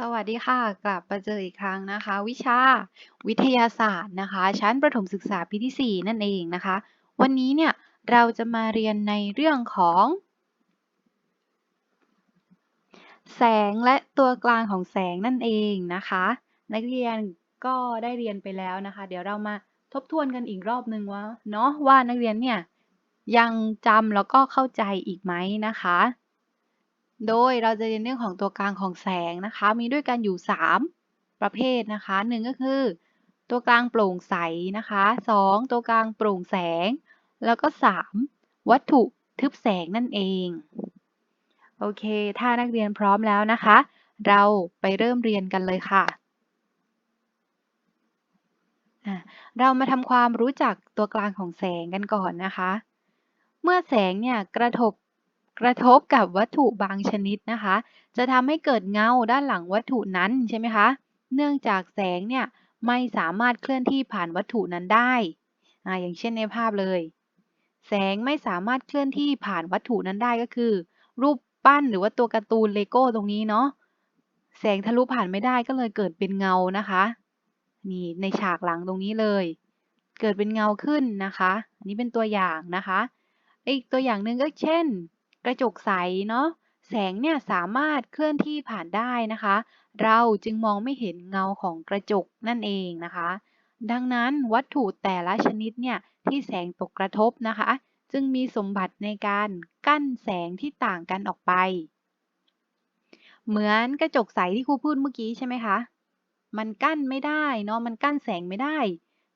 สวัสดีค่ะ กลับมาเจออีกครั้งนะคะ วิชาวิทยาศาสตร์นะคะ ชั้นประถมศึกษาปีที่ 4 นั่นเองนะคะ วันนี้เนี่ยเราจะมาเรียนในเรื่องของ แสงและตัวกลางของแสงนั่นเองนะคะ นักเรียนก็ได้เรียนไปแล้วนะคะ เดี๋ยวเรามาทบทวนกันอีกรอบนึงว่าเนาะว่านักเรียนเนี่ยยังจำแล้วก็เข้าใจอีกไหมนะคะ โดยเราจะเรียนเรื่องของตัวกลางของแสงนะคะ มีด้วยกันอยู่ 3 ประเภทนะคะหนึ่งก็คือ ตัวกลางโปร่งใสนะคะ2ตัวกลางโปร่งแสง แล้วก็ 3 วัตถุทึบแสงนั่นเอง โอเค ถ้านักเรียนพร้อมแล้วนะคะ เราไปเริ่มเรียนกันเลยค่ะ เรามาทำความรู้จักตัวกลางของแสงกันก่อนนะคะ เมื่อแสงเนี่ยกระทบ กระทบกับวัตถุบางชนิดนะคะ จะทำให้เกิดเงาด้านหลังวัตถุนั้นใช่ไหมคะ เนื่องจากแสงเนี่ยไม่สามารถเคลื่อนที่ผ่านวัตถุนั้นได้ออย่างเช่นในภาพเลย แสงไม่สามารถเคลื่อนที่ผ่านวัตถุนั้นได้ก็คือ รูปปั้นหรือว่าตัวการ์ตูนเลโก้ตรงนี้เนาะแสงทะลุผ่านไม่ได้ก็เลยเกิดเป็นเงานะคะ นี่ในฉากหลังตรงนี้เลย เกิดเป็นเงาขึ้นนะคะ อันนี้เป็นตัวอย่างนะคะ อีกตัวอย่างหนึ่งก็เช่น กระจกใสเนาะแสงเนี่ยสามารถเคลื่อนที่ผ่านได้นะคะ เราจึงมองไม่เห็นเงาของกระจกนั่นเองนะคะ ดังนั้นวัตถุแต่ละชนิดเนี่ยที่แสงตกกระทบนะคะ จึงมีสมบัติในการกั้นแสงที่ต่างกันออกไป เหมือนกระจกใสที่ครูพูดเมื่อกี้ใช่ไหมคะ มันกั้นไม่ได้เนาะมันกั้นแสงไม่ได้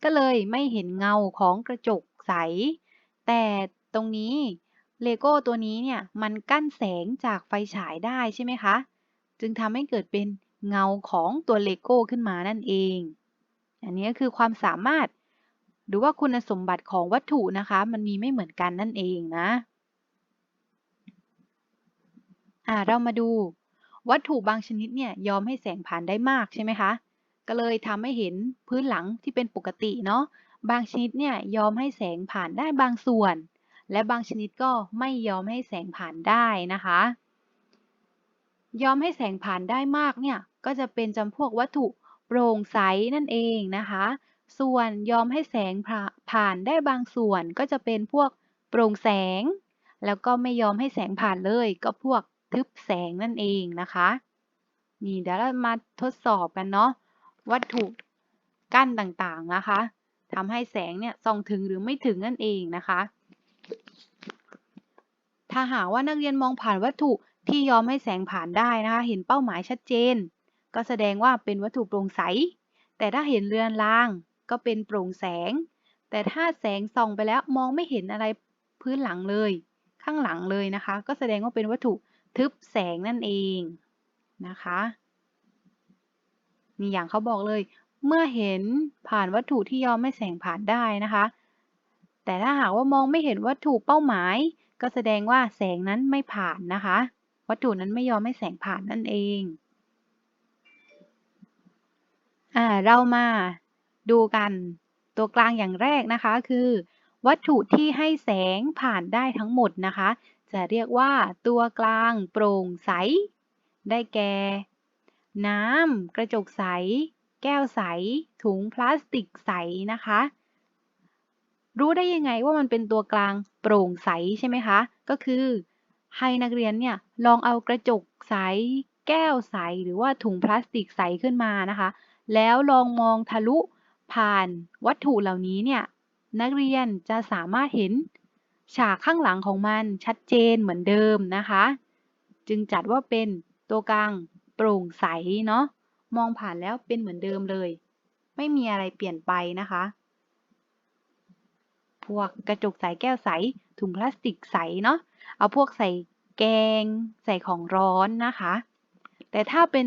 ก็เลยไม่เห็นเงาของกระจกใส แต่ตรงนี้ เลโก้ตัวนี้เนี่ยมันกั้นแสงจากไฟฉายได้ใช่ไหมคะ จึงทำให้เกิดเป็นเงาของตัวเลโก้ขึ้นมานั่นเอง อันนี้ก็คือความสามารถ หรือว่าคุณสมบัติของวัตถุนะคะ มันมีไม่เหมือนกันนั่นเองนะอ่าเรามาดู วัตถุบางชนิดเนี่ยยอมให้แสงผ่านได้มากใช่ไหมคะ ก็เลยทำให้เห็นพื้นหลังที่เป็นปกติเนาะบางชนิดเนี่ยยอมให้แสงผ่านได้บางส่วน และบางชนิดก็ไม่ยอมให้แสงผ่านได้นะคะ ยอมให้แสงผ่านได้มากเนี่ยก็จะเป็นจำพวกวัตถุโปร่งใสนั่นเองนะคะ ส่วนยอมให้แสงผ่านได้บางส่วนก็จะเป็นพวกโปร่งแสง แล้วก็ไม่ยอมให้แสงผ่านเลยก็พวกทึบแสงนั่นเองนะคะ นี่เดี๋ยวเรามาทดสอบกันเนาะวัตถุกั้นต่างๆนะคะทำให้แสงเนี่ยส่องถึงหรือไม่ถึงนั่นเองนะคะ ถ้าหากว่านักเรียนมองผ่านวัตถุที่ยอมให้แสงผ่านได้นะคะ เห็นเป้าหมายชัดเจน ก็แสดงว่าเป็นวัตถุโปร่งใส แต่ถ้าเห็นเรือนราง ก็เป็นโปร่งแสง แต่ถ้าแสงส่องไปแล้วมองไม่เห็นอะไรพื้นหลังเลย ข้างหลังเลยนะคะ ก็แสดงว่าเป็นวัตถุทึบแสงนั่นเองนะคะนี่อย่างเขาบอกเลย เมื่อเห็นผ่านวัตถุที่ยอมไม่แสงผ่านได้นะคะ แต่ถ้าหากว่ามองไม่เห็นวัตถุเป้าหมาย ก็แสดงว่าแสงนั้นไม่ผ่านนะคะ วัตถุนั้นไม่ยอมให้แสงผ่านนั่นเองอ่าเรามาดูกันตัวกลางอย่างแรกนะคะคือ วัตถุที่ให้แสงผ่านได้ทั้งหมดนะคะ จะเรียกว่าตัวกลางโปร่งใส ได้แก่ น้ำกระจกใส แก้วใส ถุงพลาสติกใสนะคะ รู้ได้ยังไงว่ามันเป็นตัวกลางโปร่งใสใช่ไหมคะ ก็คือให้นักเรียนเนี่ยลองเอากระจกใส แก้วใส หรือว่าถุงพลาสติกใสขึ้นมานะคะ แล้วลองมองทะลุผ่านวัตถุเหล่านี้เนี่ยนักเรียนจะสามารถเห็นฉากข้างหลังของมันชัดเจนเหมือนเดิมนะคะ จึงจัดว่าเป็นตัวกลางโปร่งใสเนาะมองผ่านแล้วเป็นเหมือนเดิมเลย ไม่มีอะไรเปลี่ยนไปนะคะ พวกกระจกใสแก้วใส ถุงพลาสติกใสเนาะ เอาพวกใส่แกง ใส่ของร้อนนะคะ แต่ถ้าเป็น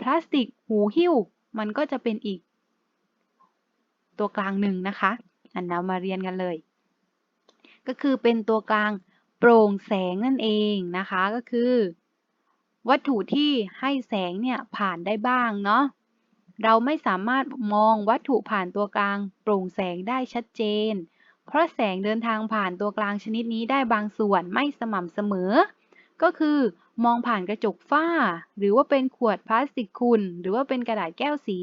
พลาสติกหูหิ้ว มันก็จะเป็นอีก ตัวกลางหนึ่งนะคะ อันเรามาเรียนกันเลย ก็คือเป็นตัวกลางโปร่งแสงนั่นเองนะคะ ก็คือ วัตถุที่ให้แสงเนี่ยผ่านได้บ้างเนาะเราไม่สามารถมองวัตถุผ่านตัวกลางโปร่งแสงได้ชัดเจน เพราะแสงเดินทางผ่านตัวกลางชนิดนี้ได้บางส่วนไม่สม่ำเสมอ ก็คือมองผ่านกระจกฝ้า หรือว่าเป็นขวดพลาสติกคุณ หรือว่าเป็นกระดาษแก้วสี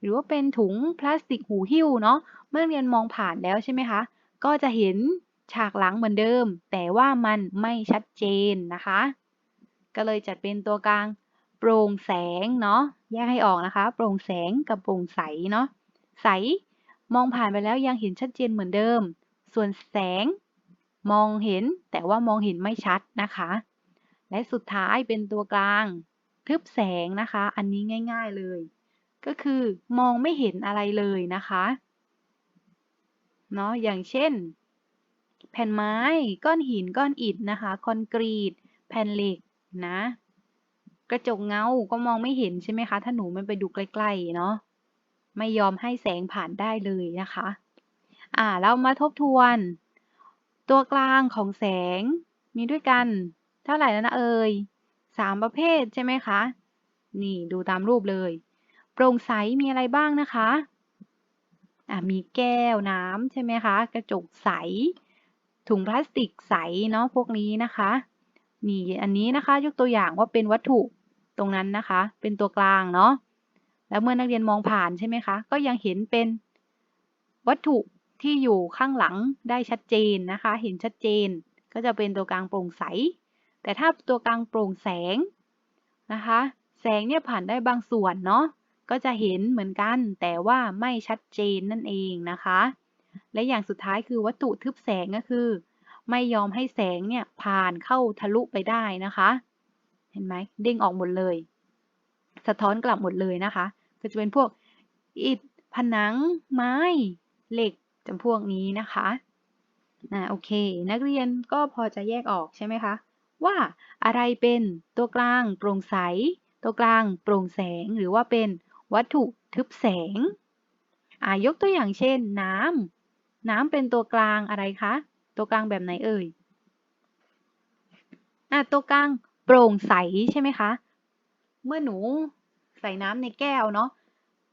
หรือว่าเป็นถุงพลาสติกหูหิ้วเนาะเมื่อเรียนมองผ่านแล้วใช่ไหมคะ ก็จะเห็นฉากหลังเหมือนเดิม แต่ว่ามันไม่ชัดเจนนะคะ ก็เลยจัดเป็นตัวกลางโปร่งแสงเนาะแยกให้ออกนะคะ โปร่งแสงกับโปร่งใสเนาะใส มองผ่านไปแล้วยังเห็นชัดเจนเหมือนเดิม ส่วนแสง มองเห็นแต่ว่ามองเห็นไม่ชัดนะคะ และสุดท้ายเป็นตัวกลาง ทึบแสงนะคะ อันนี้ง่าย ๆเลย ก็คือมองไม่เห็นอะไรเลยนะคะเนาะอย่างเช่น แผ่นไม้ ก้อนหินก้อนอิฐนะคะ คอนกรีต แผ่นเหล็กนะ กระจกเงาก็มองไม่เห็นใช่ไหมคะ ถ้าหนูไม่ไปดูใกล้ๆเนาะไม่ยอมให้แสงผ่านได้เลยนะคะ อ่า เรามาทบทวน ตัวกลางของแสง มีด้วยกัน เท่าไหร่แล้วนะเอ่ยสามประเภทใช่ไหมคะ นี่ดูตามรูปเลย โปร่งใสมีอะไรบ้างนะคะ อ่ามีแก้วน้ำใช่ไหมคะ กระจกใส ถุงพลาสติกใสเนาะพวกนี้นะคะ นี่อันนี้นะคะ ยกตัวอย่างว่าเป็นวัตถุตรงนั้นนะคะ เป็นตัวกลางเนาะแล้วเมื่อนักเรียนมองผ่านใช่ไหมคะ ก็ยังเห็นเป็นวัตถุ ที่อยู่ข้างหลังได้ชัดเจนนะคะ เห็นชัดเจน ก็จะเป็นตัวกลางโปร่งใส แต่ถ้าตัวกลางโปร่งแสงนะคะ แสงเนี่ยผ่านได้บางส่วนเนาะก็จะเห็นเหมือนกัน แต่ว่าไม่ชัดเจนนั่นเองนะคะ และอย่างสุดท้ายคือวัตถุทึบแสงก็คือ ไม่ยอมให้แสงเนี่ยผ่านเข้าทะลุไปได้นะคะ เห็นไหมเด้งออกหมดเลย สะท้อนกลับหมดเลยนะคะ ก็จะเป็นพวกอิฐผนัง ไม้ เหล็ก จำพวกนี้นะคะนะโอเค นักเรียนก็พอจะแยกออกใช่ไหมคะ ว่าอะไรเป็นตัวกลางโปร่งใส ตัวกลางโปร่งแสงหรือว่าเป็นวัตถุทึบแสงอ่ายกตัวอย่างเช่น น้ำน้ำเป็นตัวกลางอะไรคะ ตัวกลางแบบไหนเอ่ยอะตัวกลางโปร่งใสใช่ไหมคะ เมื่อหนูใส่น้ำในแก้วเนาะ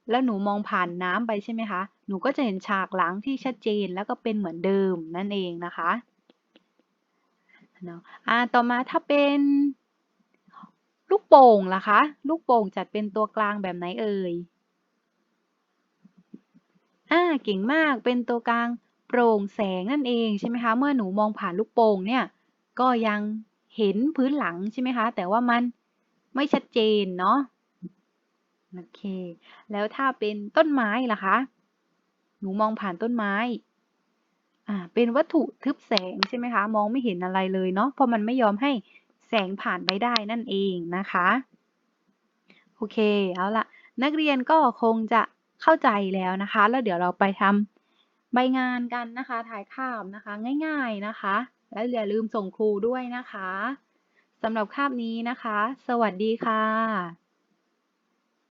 แล้วหนูมองผ่านน้ำไปใช่ไหมคะ หนูก็จะเห็นฉากหลังที่ชัดเจนแล้วก็เป็นเหมือนเดิมนั่นเองนะคะเนาะอ่าต่อมาถ้าเป็นลูกโป่งล่ะคะ ลูกโป่งจัดเป็นตัวกลางแบบไหนเอ่ยอ่าเก่งมากเป็นตัวกลางโปร่งแสงนั่นเองใช่ไหมคะ เมื่อหนูมองผ่านลูกโป่งเนี่ย ก็ยังเห็นพื้นหลังใช่ไหมคะ แต่ว่ามันไม่ชัดเจนเนาะ โอเค แล้วถ้าเป็นต้นไม้ล่ะคะ นูมองผ่านต้นไม้ อ่า เป็นวัตถุทึบแสงใช่ไหมคะ มองไม่เห็นอะไรเลยเนาะ เพราะมันไม่ยอมให้แสงผ่านไปได้นั่นเองนะคะ โอเค เอาละนักเรียนก็คงจะเข้าใจแล้วนะคะ แล้วเดี๋ยวเราไปทำใบงานกันนะคะ ถ่ายภาพนะคะ ง่ายๆนะคะ แล้วอย่าลืมส่งครูด้วยนะคะสำหรับคาบนี้นะคะ สวัสดีค่ะ